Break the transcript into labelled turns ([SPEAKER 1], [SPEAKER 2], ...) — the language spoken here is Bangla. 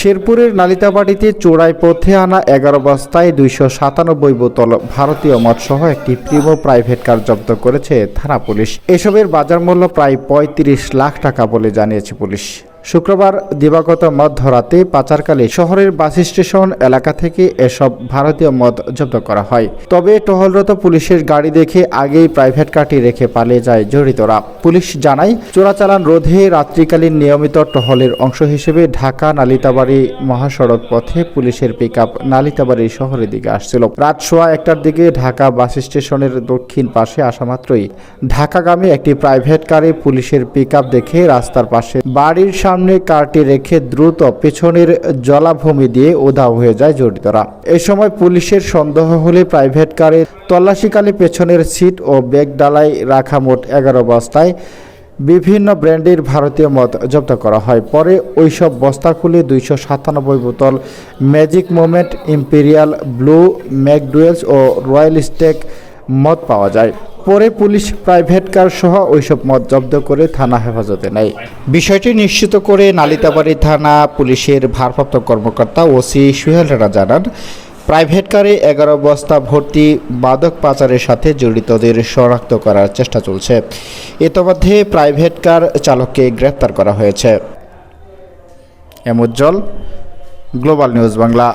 [SPEAKER 1] শেরপুরের নালিতাবাড়িতে চোরাই পথে আনা এগারো বস্তায় দুইশো সাতানব্বই বোতল ভারতীয় মদসহ একটি প্রিমো প্রাইভেট কার জব্দ করেছে থানা পুলিশ। এসবের বাজার মূল্য প্রায় পঁয়ত্রিশ লাখ টাকা বলে জানিয়েছে পুলিশ। শুক্রবার দিবাগত মধ্যরাতে পাচারকালে শহরের বাস স্টেশন এলাকা থেকে এসব ভারতীয় মদ জব্দ করা হয়। তবে টহলরত পুলিশের গাড়ি দেখে আগেই প্রাইভেট কারটি রেখে পালিয়ে যায় জড়িতরা। পুলিশ জানায়, চোরাচালান রোধে রাত্রিকালীন নিয়মিত টহলের অংশ হিসেবে ঢাকা নালিতাবাড়ি মহাসড়ক পথে পুলিশের পিক আপ নালিতাবাড়ি শহরের দিকে আসছিল। রাত সোয়া একটার দিকে ঢাকা বাস স্টেশনের দক্ষিণ পাশে আসা মাত্রই ঢাকাগামী একটি প্রাইভেট কারে পুলিশের পিক দেখে রাস্তার পাশে বাড়ির সামনে কারটি রেখে দ্রুত পেছনের জলাভূমি দিয়ে উধাও হয়ে যায় জড়িতরা। এ সময় পুলিশের সন্দেহ হলে প্রাইভেট কারে তল্লাশিকালে পেছনের সিট ও ব্যাগ ডালায় রাখা মোট এগারো বস্তায় বিভিন্ন ব্র্যান্ডের ভারতীয় মদ জব্দ করা হয়। পরে ওইসব বস্তা খুলে দুইশো সাতানব্বই বোতল Magic Moment, Imperial Blue, McDowell's ও রয়্যাল স্টেক মদ পাওয়া যায়। পরে পুলিশ প্রাইভেট কার সহ ওইসব মদ জব্দ করে থানা হেফাজতে নেয়। বিষয়টি নিশ্চিত করে নালিতাবাড়ি থানা পুলিশের ভারপ্রাপ্ত কর্মকর্তা ওসি সুহেল রানা জানান, প্রাইভেট কারে এগারো বস্তা ভর্তি মাদক পাচারের সাথে জড়িতদের শনাক্ত করার চেষ্টা চলছে। ইতোমধ্যে প্রাইভেট কার চালককে গ্রেপ্তার করা হয়েছে। এমজ্জ্বল গ্লোবাল নিউজ বাংলা।